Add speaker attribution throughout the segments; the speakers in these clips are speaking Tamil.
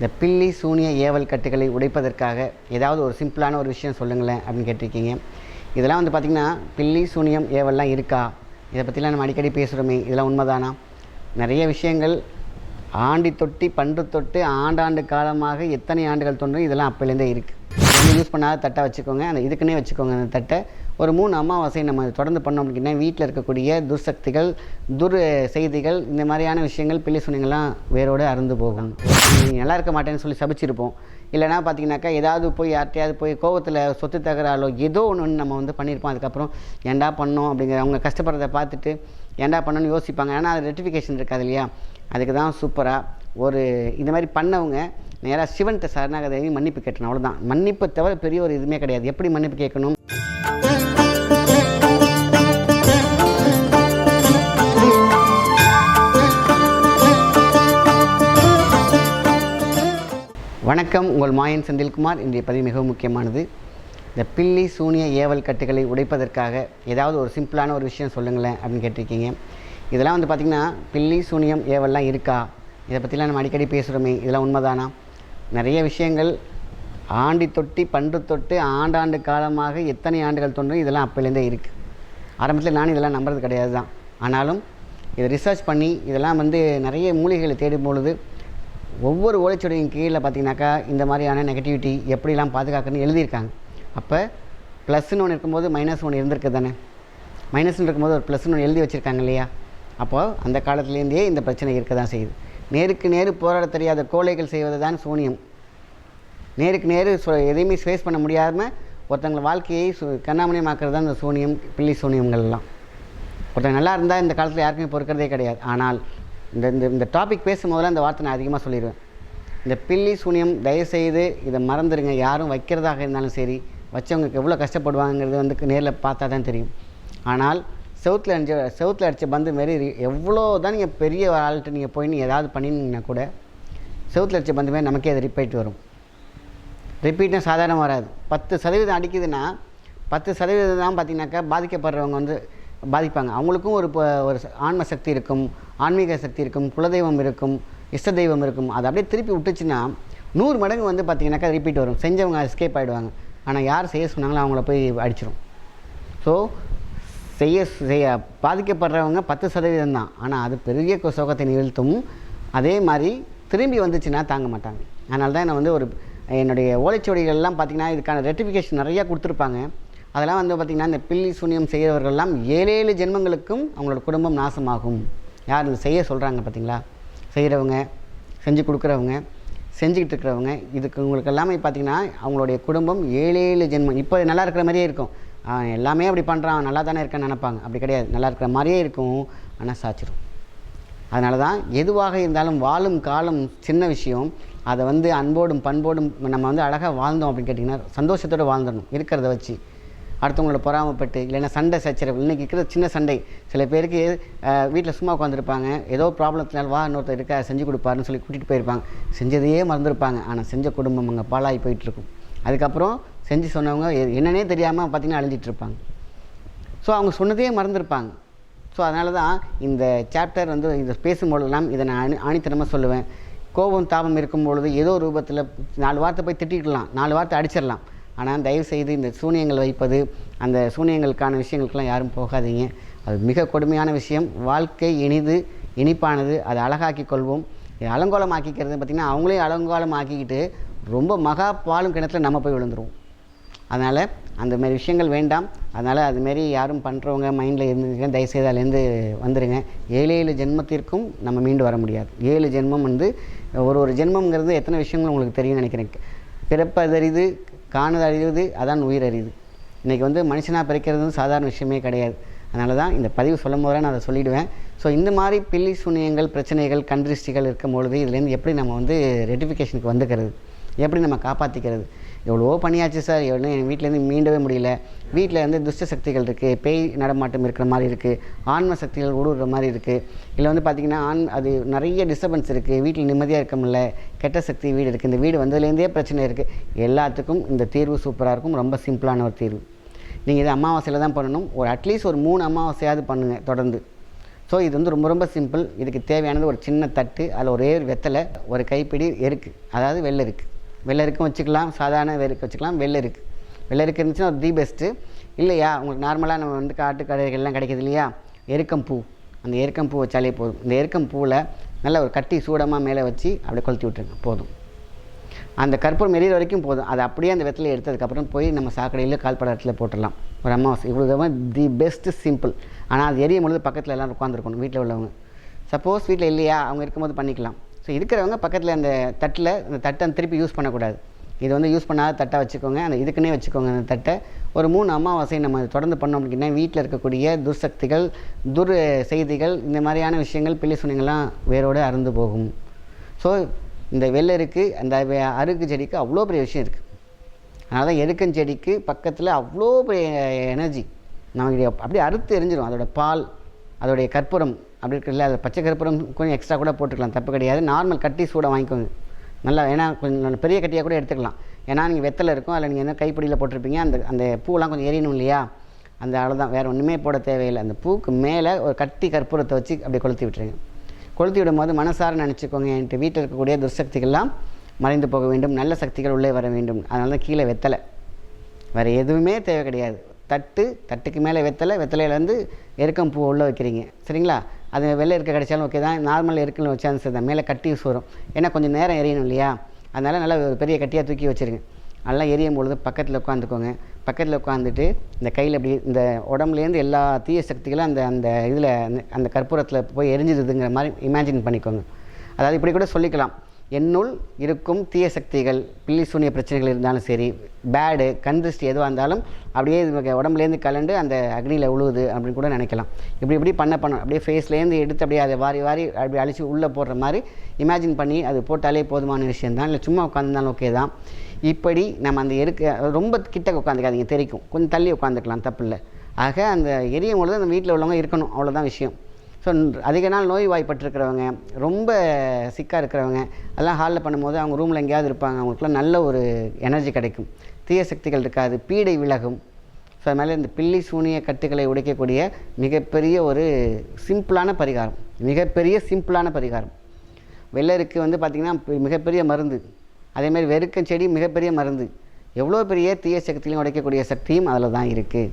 Speaker 1: இந்த பில்லி சூனிய ஏவல் கட்டுகளை உடைப்பதற்காக ஏதாவது ஒரு சிம்பிளான ஒரு விஷயம் சொல்லுங்களேன் அப்படின்னு கேட்டிருக்கீங்க. இதெல்லாம் வந்து பார்த்திங்கன்னா பில்லி சூனியம் ஏவல்லாம் இருக்கா? இதை பற்றிலாம் நம்ம அடிக்கடி பேசுகிறோமே இதெல்லாம் உண்மைதானா? நிறைய விஷயங்கள் ஆண்டி தொட்டி பன்று தொட்டு ஆண்டாண்டு காலமாக எத்தனை ஆண்டுகள் தோன்றும் இதெல்லாம் அப்போலேருந்தே இருக்குது நீங்கள் யூஸ் பண்ணாத தட்டை வச்சுக்கோங்க. அந்த இதுக்குன்னே வச்சுக்கோங்க அந்த தட்டை. ஒரு மூணு அமாவாசை நம்ம தொடர்ந்து பண்ணோம் அப்படின்னா வீட்டில் இருக்கக்கூடிய துர்சக்திகள் துர் செய்திகள் இந்த மாதிரியான விஷயங்கள் பிள்ளை சுனிங்கள்லாம் வேரோடு அருந்து போகும். நீங்கள் நல்லா இருக்க மாட்டேன்னு சொல்லி சபிச்சிருப்போம். இல்லைனா பார்த்தீங்கன்னாக்கா ஏதாவது போய் யார்ட்டையாவது போய் கோவத்தில் சொத்து தகராலோ ஏதோ ஒன்று நம்ம வந்து பண்ணியிருப்போம். அதுக்கப்புறம் ஏன்டா பண்ணோம்? அப்படிங்கிற அவங்க கஷ்டப்படுறத பார்த்துட்டு ஏன்டா பண்ணணும்னு யோசிப்பாங்க. ஏன்னா அது ரெட்டிஃபிகேஷன் இருக்காது இல்லையா? அதுக்கு தான் சூப்பராக ஒரு இந்த மாதிரி பண்ணவங்க நேராக சிவன்கிட்ட சரணாகதேவி மன்னிப்பு கேட்டணும். அவ்வளோதான் மன்னிப்பை தவிர பெரிய ஒரு இதுவுமே கிடையாது. எப்படி மன்னிப்பு கேட்கணும்? வணக்கம். உங்கள் மாயன் செந்தில்குமார். இன்றைய பதிவு மிகவும் முக்கியமானது. இந்த பில்லி சூனிய ஏவல் கட்டுகளை உடைப்பதற்காக ஏதாவது ஒரு சிம்பிளான ஒரு விஷயம் சொல்லுங்களேன் அப்படின்னு கேட்டிருக்கீங்க. இதெல்லாம் வந்து பார்த்திங்கன்னா பில்லி சூனியம் ஏவல்லாம் இருக்கா? இதை பற்றிலாம் நம்ம அடிக்கடி பேசுகிறோமே இதெல்லாம் உண்மைதானா? நிறைய விஷயங்கள் ஆண்டி தொட்டி பண்டு தொட்டு ஆண்டாண்டு காலமாக எத்தனை ஆண்டுகள் தோன்றும் இதெல்லாம் அப்போலேருந்தே இருக்குது ஆரம்பத்தில் நான் இதெல்லாம் நம்புறது கிடையாது தான் ஆனாலும் இதை ரிசர்ச் பண்ணி இதெல்லாம் வந்து நிறைய மூலிகைகளை தேடும் பொழுது ஒவ்வொரு ஓலைச்சுவடியின் கீழே பார்த்தீங்கன்னாக்கா இந்த மாதிரியான நெகட்டிவிட்டி எப்படிலாம் பாதுகாக்கணும்னு எழுதியிருக்காங்க. அப்போ ப்ளஸ்ன்னு ஒன்று இருக்கும்போது மைனஸ் ஒன்று இருந்திருக்கு தானே? மைனஸ்னு இருக்கும்போது ஒரு ப்ளஸ்ன்னு ஒன்று எழுதி வச்சுருக்காங்க இல்லையா? அப்போது அந்த காலத்துலேருந்தே இந்த பிரச்சனை இருக்க தான் செய்யுது. நேருக்கு நேரு போராட தெரியாத கோழைகள் செய்வது தான் சூனியம். நேருக்கு நேரு எதையுமே ஃபேஸ் பண்ண முடியாமல் ஒருத்தவங்க வாழ்க்கையை சு கண்ணாமணியமாக்குறது தான் இந்த சூனியம் பில்லி சூனியங்கள்லாம் ஒருத்தன் நல்லா இருந்தால் இந்த காலத்தில் யாருக்குமே பொறுக்கிறதே கிடையாது. ஆனால் இந்த இந்த இந்த டாபிக் பேசும்போதெல்லாம் இந்த வார்த்தை நான் அதிகமாக சொல்லிடுவேன் இந்த பில்லி சூனியம் தயவுசெய்து இதை மறந்துடுங்க. யாரும் வைக்கிறதாக இருந்தாலும் சரி வச்சவங்களுக்கு எவ்வளோ கஷ்டப்படுவாங்கிறது வந்து நேரில் பார்த்தா தான் தெரியும். ஆனால் சவுத்தில் அடிச்ச சவுத்தில் அடித்த பந்து மாரி எவ்வளோ தான் நீங்கள் பெரிய ஆள்கிட்ட நீங்கள் போய் நீங்கள் ஏதாவது பண்ணினீங்கன்னா கூட சவுத்தில் அடித்த பந்து மாரி நமக்கே அது ரிப்பீட் வரும். ரிப்பீட்னா சாதாரண வராது. பத்து சதவீதம் அடிக்குதுன்னா பத்து சதவீதம் தான் பார்த்தீங்கன்னாக்கா பாதிக்கப்படுறவங்க வந்து பாதிப்பாங்க. அவங்களுக்கும் ஒரு ஒரு ஆன்ம சக்தி இருக்கும் ஆன்மீக சக்தி இருக்கும் குலதெய்வம் இருக்கும் இஷ்ட தெய்வம் இருக்கும். அதை அப்படியே திருப்பி விட்டுச்சுன்னா நூறு மடங்கு வந்து பார்த்தீங்கன்னாக்கா ரிப்பீட் வரும். செஞ்சவங்க எஸ்கேப் ஆகிடுவாங்க ஆனால் யார் செய்ய சொன்னாங்களோ அவங்கள போய் அடிச்சிடும் ஸோ செய்ய செய்ய பாதிக்கப்படுறவங்க பத்து சதவீதம் தான். ஆனால் அது பெரிய சோகத்தை நிகழ்த்தும். அதே மாதிரி திரும்பி வந்துச்சுன்னா தாங்க மாட்டாங்க. அதனால தான் நான் வந்து ஒரு என்னுடைய ஓலைச்சுவடிகள்லாம் பார்த்திங்கன்னா இதுக்கான ரெட்டிஃபிகேஷன் நிறையா கொடுத்துருப்பாங்க. அதெல்லாம் வந்து பார்த்திங்கன்னா இந்த பில்லி சூனியம் செய்கிறவர்கள்லாம் ஏழு ஏழு ஜென்மங்களுக்கும் அவங்களோட குடும்பம் நாசமாகும். யார் இது செய்ய சொல்கிறாங்க பார்த்தீங்களா செய்கிறவங்க செஞ்சு கொடுக்குறவங்க. செஞ்சுக்கிட்டு இருக்கிறவங்க இதுக்கு உங்களுக்கு எல்லாமே பார்த்தீங்கன்னா அவங்களுடைய குடும்பம் ஏழு ஏழு ஜென்மம். இப்போ நல்லா இருக்கிற மாதிரியே இருக்கும். அவன் எல்லாமே அப்படி பண்ணுறான் நல்லா தானே இருக்கேன்னு நினைப்பாங்க. அப்படி கிடையாது. நல்லா இருக்கிற மாதிரியே இருக்கும். ஆனால் சாச்சிரும். அதனால தான் எதுவாக இருந்தாலும் வாழும் காலம் சின்ன விஷயம். அதை வந்து அன்போடும் பண்போடும் நம்ம வந்து அழகாக வாழ்ந்தோம் அப்படின்னு கேட்டிங்கன்னா சந்தோஷத்தோடு வாழ்ந்துடணும் இருக்கிறத வச்சு. அடுத்தவங்களோட பொறாமப்பட்டு இல்லைன்னா சண்டை சச்சரவு இன்றைக்கி இருக்கிற சின்ன சண்டை. சில பேருக்கு வீட்டில் சும்மா உட்காந்துருப்பாங்க ஏதோ ப்ராப்ளத்தினால் வா இன்னொருத்தர் இருக்கா செஞ்சு கொடுப்பாருன்னு சொல்லி கூட்டிகிட்டு போயிருப்பாங்க. செஞ்சதையே மறந்துருப்பாங்க. ஆனால் செஞ்ச குடும்பம் அங்கே பாலாகி போயிட்டுருக்கும். அதுக்கப்புறம் செஞ்சு சொன்னவங்க எ- என்னன்னே தெரியாமல் பார்த்திங்கன்னா அழிஞ்சிட்ருப்பாங்க. ஸோ அவங்க சொன்னதே மறந்துருப்பாங்க. ஸோ அதனால தான் இந்த சாப்டர் வந்து இதை பேசும்பொழுதெல்லாம் இதை நான் அணி ஆணித்தனமாக சொல்லுவேன். கோபம் தாபம் இருக்கும் பொழுது ஏதோ ரூபத்தில் நாலு வார்த்தை போய் திட்டிக்கலாம் நாலு வார்த்தை அடிச்சிடலாம். ஆனால் தயவு செய்து இந்த சூனியங்கள் வைப்பது அந்த சூனியங்களுக்கான விஷயங்களுக்கெல்லாம் யாரும் போகாதீங்க. அது மிக கொடுமையான விஷயம். வாழ்க்கை இனிது இனிப்பானது. அதை அழகாக்கி கொள்வோம். இதை அலங்கோலமாக்கிக்கிறது பார்த்திங்கன்னா அவங்களே அலங்கோலம் ஆக்கிக்கிட்டு ரொம்ப மகா பாலும் கிணத்துல நம்ம போய் விழுந்துருவோம். அதனால் அந்த மாதிரி விஷயங்கள் வேண்டாம். அதனால் அதுமாரி யாரும் பண்ணுறவங்க மைண்டில் இருந்துச்சுன்னா தயவுசெய்து அதுலேருந்து வந்துடுங்க ஏழு ஏழு ஜென்மத்திற்கும் நம்ம மீண்டு வர முடியாது. ஏழு ஜென்மம் வந்து ஒரு ஒரு ஜென்மங்கிறது எத்தனை விஷயங்கள் உங்களுக்கு தெரியும்னு நினைக்கிறேன். பிறப்பதறிது காணுது அறிவது அதான் உயிர் அறிவு இன்றைக்கி வந்து மனுஷனாக பிறக்கிறது வந்து சாதாரண விஷயமே கிடையாது. அதனால தான் இந்த பதிவு சொல்லும் போதே நான் அதை சொல்லிவிடுவேன் ஸோ இந்த மாதிரி பில்லி சூனியங்கள் பிரச்சனைகள் கண்டிருஷ்டிகள் இருக்கும் பொழுது இதுலேருந்து எப்படி நம்ம வந்து ரெட்டிஃபிகேஷனுக்கு வந்துக்கிறது? எப்படி நம்ம காப்பாற்றிக்கிறது எவ்வளவோ பண்ணியாச்சு சார். எவ்வளோ எங்கள் வீட்டிலேருந்து மீண்டவே முடியல. வீட்டில் வந்து துஷ்ட சக்திகள் இருக்குது பேய் நடமாட்டம் இருக்கிற மாதிரி இருக்குது ஆன்ம சக்திகள் ஊடுருற மாதிரி இருக்குது இல்லை வந்து பார்த்திங்கன்னா ஆண் அது நிறைய டிஸ்டர்பன்ஸ் இருக்குது வீட்டில் நிம்மதியாக இருக்க முடியல. கெட்ட சக்தி வீடு இருக்குது இந்த வீடு வந்ததுலேருந்தே பிரச்சனை இருக்குது எல்லாத்துக்கும் இந்த தீர்வு சூப்பராக இருக்கும். ரொம்ப சிம்பிளான ஒரு தீர்வு. நீங்கள் இது அமாவாசையில் தான் பண்ணணும். ஒரு அட்லீஸ்ட் ஒரு மூணு அமாவாசையாவது பண்ணுங்கள் தொடர்ந்து. ஸோ இது வந்து ரொம்ப ரொம்ப சிம்பிள் இதுக்கு தேவையானது ஒரு சின்ன தட்டு. அதில் ஒரே ஒரு வெத்தலை ஒரு கைப்பிடி எருக்கு. அதாவது வெள்ளை இருக்குது வெள்ளை இருக்கும் வச்சுக்கலாம் சாதாரண வெறுக்கு வச்சுக்கலாம் வெள்ளை இருக்கு வெள்ளை இருக்கு இருந்துச்சுன்னா ஒரு தி பெஸ்ட்டு இல்லையா? உங்களுக்கு நார்மலாக நம்ம வந்து காட்டு கடைகள்லாம் கிடைக்குது இல்லையா? எருக்கம் பூ. அந்த எருக்கம் பூ வச்சாலே போதும். இந்த எருக்கம் பூவில் நல்ல ஒரு கட்டி சூடமாக மேலே வச்சு அப்படியே கொளுத்தி விட்டுருங்க. போதும். அந்த கற்பூரம் எரியிற வரைக்கும் போதும். அது அப்படியே அந்த வெத்தலை எடுத்ததுக்கப்புறம் போய் நம்ம சாக்கடையில் கால்படாரத்தில் போட்டுடலாம். ஒரு அமாவாசை. இவ்வளோ தி பெஸ்ட்டு சிம்பிள் ஆனால் அது எரியும் பொழுது பக்கத்தில் எல்லாம் உட்காந்துருக்கணும் வீட்டில் உள்ளவங்க. சப்போஸ் வீட்டில் இல்லையா? அவங்க இருக்கும்போது பண்ணிக்கலாம். ஸோ இருக்கிறவங்க பக்கத்தில் அந்த தட்டில் அந்த தட்டை திருப்பி யூஸ் பண்ணக்கூடாது. இது வந்து யூஸ் பண்ணாத தட்டை வச்சுக்கோங்க. அந்த இதுக்குன்னே வச்சுக்கோங்க அந்த தட்டை. ஒரு மூணு அமாவாசை நம்ம தொடர்ந்து பண்ணோம் அப்படின்னா வீட்டில் இருக்கக்கூடிய துர்சக்திகள் துர் செய்திகள் இந்த மாதிரியான விஷயங்கள் பிள்ளை சுனிங்கள்லாம் வேரோடு அறுந்து போகும். ஸோ இந்த வெள்ளருக்கு அந்த வெ- அருக்கு செடிக்கு அவ்வளோ பெரிய விஷயம் இருக்குது அதனால் எருக்கன் எருக்கஞ்செடிக்கு பக்கத்தில் அவ்வளோ பெரிய எனர்ஜி நமக்கு அப்படியே அறுத்து எரிஞ்சிடும் அதோடய பால் அதோடைய கற்பூரம் அப்படி இருக்குல்ல அது பச்சை கற்பூரம் கொஞ்சம் எக்ஸ்ட்ரா கூட போட்டுக்கலாம் தப்பு கிடையாது. நார்மல் கட்டி சூடாக வாங்கிக்கோங்க. நல்லா ஏன்னா கொஞ்சம் பெரிய கட்டியாக கூட எடுத்துக்கலாம். ஏன்னா நீங்கள் வெத்தலை இருக்கும் அதில் நீங்கள் என்ன கைப்பிடியில் போட்டிருப்பீங்க அந்த அந்த பூவெல்லாம் கொஞ்சம் எரியணும் இல்லையா? அந்த அவ்வளோதான் வேறு ஒன்றுமே போட தேவையில்லை. அந்த பூக்கு மேலே ஒரு கட்டி கற்பூரத்தை வச்சு அப்படியே கொளுத்தி விட்டுருங்க. கொளுத்தி விடும்போது மனசார நினச்சிக்கோங்க. என்கிட்ட வீட்டில் இருக்கக்கூடிய துர்சக்திகள்லாம் மறைந்து போக வேண்டும். நல்ல சக்திகள் உள்ளே வர வேண்டும். அதனால தான் கீழே வெத்தலை. வேறு எதுவுமே தேவை கிடையாது. தட்டு தட்டுக்கு மேலே வெத்தலை வெத்தலையிலேருந்து எருக்கம் பூ உள்ளே வைக்கிறீங்க. சரிங்களா? அது வெள்ளை இருக்க கிடைச்சாலும் ஓகே தான். நார்மல் இருக்குன்னு வச்சாலும் சரி தான் மேலே கட்டி வரும் ஏன்னா கொஞ்சம் நேரம் எரியணும் இல்லையா? அதனால் நல்லா ஒரு பெரிய கட்டியாக தூக்கி வச்சுருங்க. நல்லா எரியும் பொழுது பக்கத்தில் உட்காந்துக்கோங்க. பக்கத்தில் உட்காந்துட்டு இந்த கையில் அப்படி இந்த உடம்புலேருந்து எல்லா தீய சக்திகளும் அந்த அந்த இதில் அந்த கற்பூரத்தில் போய் எரிஞ்சிடுதுங்கிற மாதிரி இமேஜின் பண்ணிக்கோங்க. அதாவது இப்படி கூட சொல்லிக்கலாம். என்னுள் இருக்கும் தீய சக்திகள் பில்லி சூனிய பிரச்சனைகள் இருந்தாலும் சரி பேடு கண் திருஷ்டி எதுவாக இருந்தாலும் அப்படியே உடம்புலேருந்து கலண்டு அந்த அக்னியில் உழுவுது அப்படின்னு கூட நினைக்கலாம். இப்படி இப்படி பண்ண பண்ண அப்படியே ஃபேஸ்லேருந்து எடுத்து அப்படியே அதை வாரி வாரி அப்படி அழிச்சு உள்ளே போடுற மாதிரி இமேஜின் பண்ணி அது போட்டாலே போதுமான விஷயம் தான் இல்லை சும்மா உட்காந்துருந்தாலும் ஓகே தான். இப்படி நம்ம அந்த எருக்க ரொம்ப கிட்ட உட்காந்துக்காதீங்க தெரிக்கும். கொஞ்சம் தள்ளி உட்காந்துக்கலாம் தப்பு இல்லை ஆக அந்த எரியும் பொழுது அந்த வீட்டில் உள்ளவங்க இருக்கணும். அவ்வளோதான் விஷயம். ஸோ அதிக நாள் நோய் வாய்ப்பட்டிருக்கிறவங்க ரொம்ப சிக்காக இருக்கிறவங்க அதெல்லாம் ஹாலில் பண்ணும்போது அவங்க ரூமில் எங்கேயாவது இருப்பாங்க. அவங்களுக்குலாம் நல்ல ஒரு எனர்ஜி கிடைக்கும். தீய சக்திகள் இருக்காது. பீடை விலகும். ஸோ அதனால் இந்த பில்லி சூனிய கட்டுகளை உடைக்கக்கூடிய மிகப்பெரிய ஒரு சிம்பிளான பரிகாரம். மிகப்பெரிய சிம்பிளான பரிகாரம். வெள்ளருக்கு வந்து பார்த்திங்கன்னா மிகப்பெரிய மருந்து. அதேமாதிரி வெறுக்கம் செடி மிகப்பெரிய மருந்து. எவ்வளோ பெரிய தீய சக்திகளையும் உடைக்கக்கூடிய சக்தியும் அதில் தான் இருக்குது.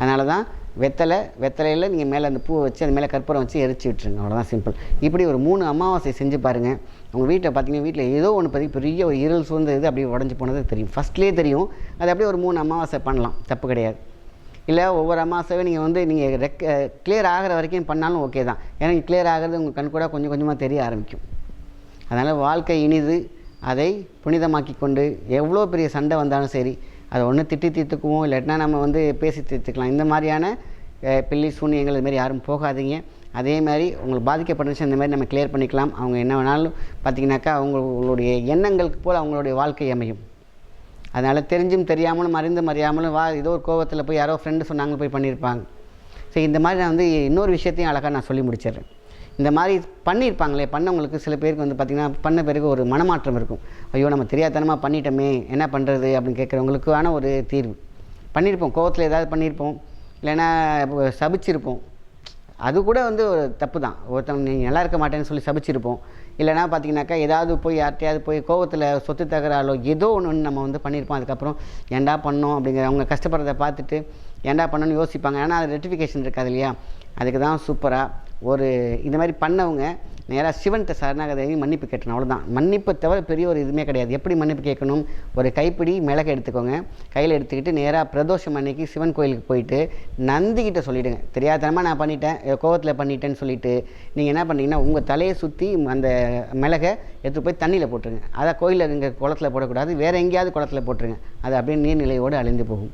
Speaker 1: அதனால தான் வெத்தலை வெத்தலையில் நீங்கள் மேலே அந்த பூவை வச்சு அது மேலே கற்பூரம் வச்சு எரிச்சு விட்டுருங்க. அவ்வளோதான் சிம்பிள் இப்படி ஒரு மூணு அமாவாசை செஞ்சு பாருங்கள் உங்கள் வீட்டில் பார்த்தீங்கன்னா வீட்டில் ஏதோ ஒன்று பற்றி பெரிய ஒரு இருள் சூழ்ந்த இது அப்படியே உடஞ்சி போனது தெரியும். ஃபஸ்ட்லேயே தெரியும். அது அப்படியே ஒரு மூணு அமாவாசை பண்ணலாம். தப்பு கிடையாது. இல்லை ஒவ்வொரு அமாவாசையும் நீங்கள் வந்து நீங்கள் ரெக் கிளியர் ஆகிற வரைக்கும் பண்ணாலும் ஓகே தான். ஏன்னா கிளியர் ஆகிறது உங்கள் கண் கூட கொஞ்சம் கொஞ்சமாக தெரிய ஆரம்பிக்கும். அதனால் வாழ்க்கை இனிது. அதை புனிதமாக்கி கொண்டு எவ்வளோ பெரிய சண்டை வந்தாலும் சரி அதை ஒன்று திட்டி தீர்த்துக்குவோம் இல்லாட்டினா நம்ம வந்து பேசி தீர்த்துக்கலாம். இந்த மாதிரியான அஹ், பில்லி சூனியங்கள் இது மாதிரி யாரும் போகாதீங்க. அதே மாதிரி உங்களுக்கு பாதிக்கப்பட்டுச்சு இந்த மாதிரி நம்ம கிளியர் பண்ணிக்கலாம். அவங்க என்ன வேணாலும் பார்த்தீங்கன்னாக்கா அவங்களுடைய எண்ணங்களுக்கு போல் அவங்களுடைய வாழ்க்கை அமையும். அதனால் தெரிஞ்சும் தெரியாமலும் அறிந்தும் அறியாமலும் வா ஏதோ ஒரு கோவத்தில் போய் யாரோ ஃப்ரெண்டு சொன்னாங்க போய் பண்ணியிருப்பாங்க சரி இந்த மாதிரி நான் வந்து இன்னொரு விஷயத்தையும் அழகாக நான் சொல்லி முடிச்சிடுறேன். இந்த மாதிரி பண்ணியிருப்பாங்களே பண்ணவங்களுக்கு சில பேருக்கு வந்து பார்த்திங்கன்னா பண்ண பிறகு ஒரு மனமாற்றம் இருக்கும். ஐயோ நம்ம தெரியாதனமாக பண்ணிட்டோமே என்ன பண்ணுறது அப்படின்னு கேட்குறவங்களுக்கான ஒரு தீர்வு. பண்ணியிருப்போம் கோவத்தில் ஏதாவது பண்ணியிருப்போம் இல்லைன்னா சபிச்சிருப்போம். அது கூட வந்து ஒரு தப்பு தான். ஒருத்தவங்க நீங்கள் நல்லா இருக்க மாட்டேன்னு சொல்லி சபிச்சிருப்போம். இல்லைனா பார்த்தீங்கன்னாக்கா ஏதாவது போய் யார்ட்டையாவது போய் கோவத்தில் சொத்து தகராலோ ஏதோ ஒன்று நம்ம வந்து பண்ணியிருப்போம். அதுக்கப்புறம் ஏன்டா பண்ணோம்? அப்படிங்கிற அவங்க கஷ்டப்படுறத பார்த்துட்டு ஏண்டா பண்ணணும்னு யோசிப்பாங்க. ஏன்னா அது ரெட்டிஃபிகேஷன் இருக்காது இல்லையா? அதுக்கு தான் சூப்பராக ஒரு இந்த மாதிரி பண்ணவங்க நேராக சிவன்கிட்ட சரணாகதேவி மன்னிப்பு கேட்டணும் அவ்வளோதான் மன்னிப்பை தவிர பெரிய ஒரு இதுவுமே கிடையாது. எப்படி மன்னிப்பு கேட்கணும்? ஒரு கைப்பிடி மிளகு எடுத்துக்கோங்க. கையில் எடுத்துக்கிட்டு நேராக பிரதோஷம் அன்னைக்கு சிவன் கோயிலுக்கு போயிட்டு நந்திக்கிட்ட சொல்லிவிடுங்க தெரியாதனமாக நான் பண்ணிட்டேன் கோவத்தில் பண்ணிட்டேன்னு சொல்லிட்டு நீங்கள் என்ன பண்ணீங்கன்னா உங்கள் தலையை சுற்றி அந்த மிளகை எடுத்து போய் தண்ணியில் போட்டுருங்க. அதை கோயிலில் இங்கே குளத்துல போடக்கூடாது. வேறு எங்கேயாவது குளத்துல போட்டுருங்க. அது அப்படியே நீர்நிலையோடு அழிந்து போகும்.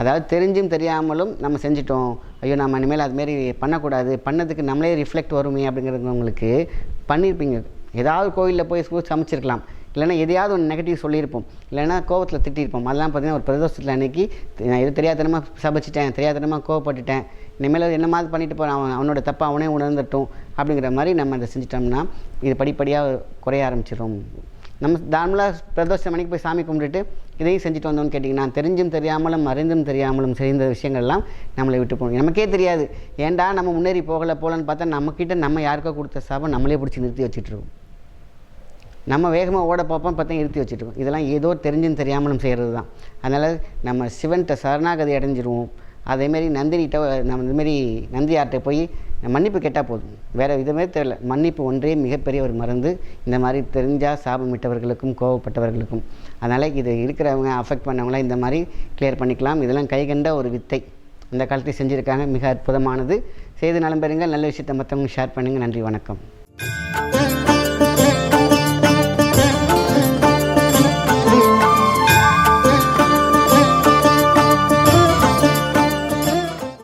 Speaker 1: அதாவது தெரிஞ்சும் தெரியாமலும் நம்ம செஞ்சிட்டோம். ஐயோ நம்ம இனிமேல் அதுமாரி பண்ணக்கூடாது. பண்ணதுக்கு நம்மளே ரிஃப்ளெக்ட் வருமே அப்படிங்கிறவங்களுக்கு பண்ணியிருப்பீங்க ஏதாவது கோயிலில் போய் ஸ்கூல் சமைச்சிருக்கலாம். இல்லைன்னா எதையாவது ஒன்று நெகட்டிவ் சொல்லியிருப்போம். இல்லைன்னா கோவத்தில் திட்டியிருப்போம் அதெல்லாம் பார்த்தீங்கன்னா ஒரு பிரதோஷத்தில் அன்னைக்கு நான் எது தெரியாதனமாக சபிச்சிட்டேன் தெரியாதனமாக கோவப்பட்டுட்டேன். இனிமேல் என்ன மாதிரி பண்ணிட்டு போகிறான் அவன் அவனோட தப்பை அவனே உணர்ந்துட்டோம் அப்படிங்கிற மாதிரி நம்ம அதை செஞ்சிட்டோம்னா இது படிப்படியாக குறைய ஆரம்பிச்சிடும் நம்ம நார்மலாக பிரதோஷம் மணிக்கு போய் சாமி கும்பிட்டுட்டு இதையும் செஞ்சுட்டு வந்தோம்னு கேட்டிங்கன்னா தெரிஞ்சும் தெரியாமலும் அறிந்தும் தெரியாமலும் செய்த விஷயங்கள்லாம் நம்மளை விட்டு போகணும் நமக்கே தெரியாது. ஏன்டா நம்ம முன்னேறி போகலை போகலன்னு பார்த்தா நம்மக்கிட்ட நம்ம யாருக்கோ கொடுத்த சாபம் நம்மளே பிடிச்சி நிறுத்தி வச்சுட்ருக்கோம். நம்ம வேகமாக ஓட பார்ப்போம் பார்த்தா நிறுத்தி வச்சுட்ருக்கோம். இதெல்லாம் ஏதோ தெரிஞ்சும் தெரியாமலும் செய்கிறது தான். அதனால் நம்ம சிவன்கிட்ட சரணாகதி அடைஞ்சிருவோம். அதேமாரி நந்தினிகிட்ட நம்ம இதுமாரி நந்தியார்கிட்ட போய் மன்னிப்பு கேட்டால் போதும். வேறு இதுமாரி தெரியல. மன்னிப்பு ஒன்றே மிகப்பெரிய ஒரு மருந்து. இந்த மாதிரி தெரிஞ்சால் சாபமிட்டவர்களுக்கும் கோவப்பட்டவர்களுக்கும். அதனால் இது இருக்கிறவங்க அஃபெக்ட் பண்ணவங்களாம் இந்த மாதிரி கிளியர் பண்ணிக்கலாம். இதெல்லாம் கைகண்ட ஒரு வித்தை. அந்த காலத்தில் செஞ்சுருக்காங்க. மிக அற்புதமானது. செய்து நலம் நல்ல விஷயத்தை மற்றவங்க ஷேர் பண்ணுங்கள். நன்றி வணக்கம்.